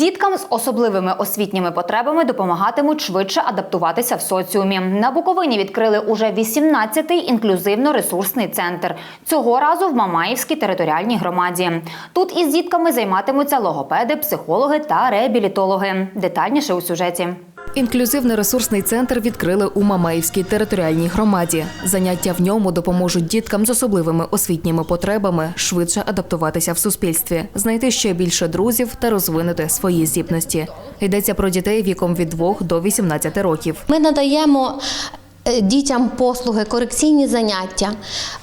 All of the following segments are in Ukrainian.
Діткам з особливими освітніми потребами допомагатимуть швидше адаптуватися в соціумі. На Буковині відкрили уже 18-й інклюзивно-ресурсний центр. Цього разу в Мамаївській територіальній громаді. Тут із дітками займатимуться логопеди, психологи та реабілітологи. Детальніше у сюжеті. Інклюзивний ресурсний центр відкрили у Мамаївській територіальній громаді. Заняття в ньому допоможуть діткам з особливими освітніми потребами швидше адаптуватися в суспільстві, знайти ще більше друзів та розвинути свої здібності. Йдеться про дітей віком від 2 до 18 років. Ми надаємо дітям послуги, корекційні заняття.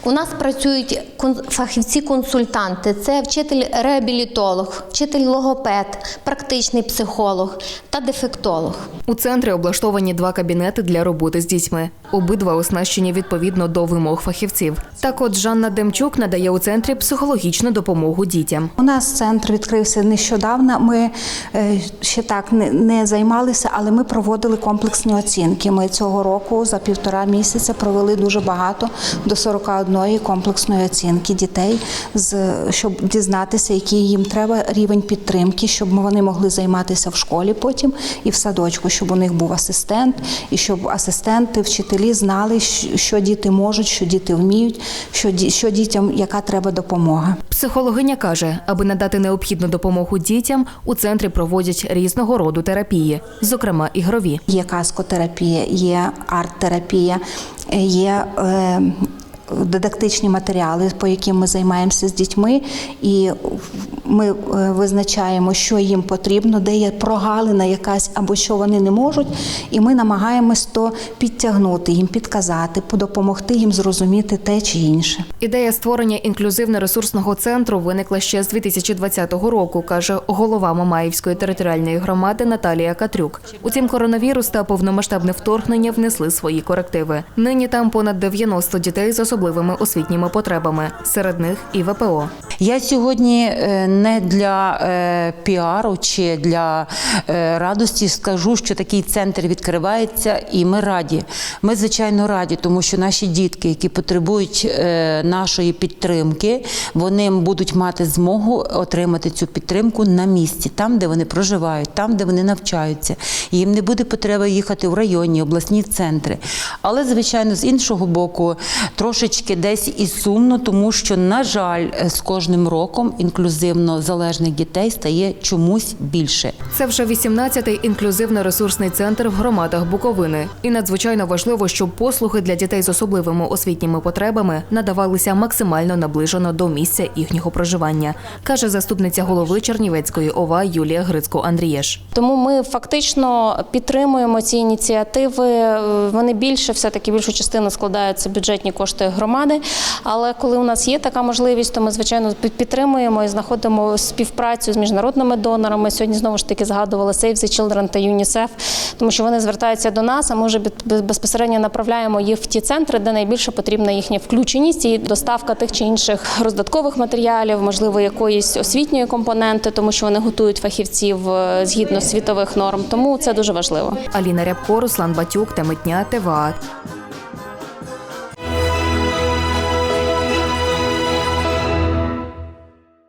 У нас працюють кон- фахівці-консультанти, це вчитель-реабілітолог, вчитель-логопед, практичний психолог та дефектолог. У центрі облаштовані два кабінети для роботи з дітьми. Обидва оснащені відповідно до вимог фахівців. Так от Жанна Демчук надає у центрі психологічну допомогу дітям. У нас центр відкрився нещодавно. Ми е, ще так не, не займалися, але ми проводили комплексні оцінки. Ми цього року за півтора місяця провели дуже багато до 41 комплексної оцінки дітей, щоб дізнатися, який їм треба рівень підтримки, щоб вони могли займатися в школі потім і в садочку, щоб у них був асистент, і щоб асистенти, вчителі знали, що діти можуть, що діти вміють, що, що дітям, яка треба допомога. Психологиня каже, аби надати необхідну допомогу дітям, у центрі проводять різного роду терапії, зокрема ігрові. Є каскотерапія, є арт-терапія, є е, дидактичні матеріали, по яким ми займаємося з дітьми, і ми е, визначаємо, що їм потрібно, де є прогалина якась або що вони не можуть, і ми намагаємось то підтягнути їм, підказати, допомогти їм зрозуміти те чи інше. Ідея створення інклюзивно-ресурсного центру виникла ще з 2020 року, каже голова Мамаївської територіальної громади Наталія Катрюк. Утім, коронавірус та повномасштабне вторгнення внесли свої корективи. Нині там понад 90 дітей з особливими освітніми потребами, серед них і ВПО. Я сьогодні е, не для е, піару чи для е, радості скажу, що такий центр відкривається, і ми раді. Ми звичайно раді, тому що наші дітки, які потребують е, нашої підтримки, вони будуть мати змогу отримати цю підтримку на місці, там, де вони проживають, там, де вони навчаються. Їм не буде потреби їхати в районні, обласні центри. Але, звичайно, з іншого боку, трошечки десь і сумно, тому що, на жаль, з кожним роком інклюзивно залежних дітей стає чомусь більше. Це вже 18-й інклюзивно-ресурсний центр в громадах Буковини. І надзвичайно важливо, щоб послуги для дітей з особливими освітніми потребами надавалися максимально наближено до місця їхнього проживання, каже заступниця голови Чернівецької ОВА Юлія Грицько-Андрієш. Тому ми фактично підтримуємо ці ініціативи. Е, Вони більше, все таки більшу частину складаються бюджетні кошти громади. Але коли у нас є така можливість, то ми звичайно під- підтримуємо і знаходимо співпрацю з міжнародними донорами. Сьогодні знову ж таки згадували Save the Children та ЮНІСЕФ, тому що вони звертаються до нас, а ми вже безпосередньо направляємо їх в ті центри, де найбільше потрібна їхня включеність і доставка тих чи інших роздаткових матеріалів, можливо, якоїсь освітньої компоненти, тому що вони готують фахівців е, згідно світових норм. Тому це дуже важливо. Аліна Рябко, Руслан Батюк та Митня ТВА.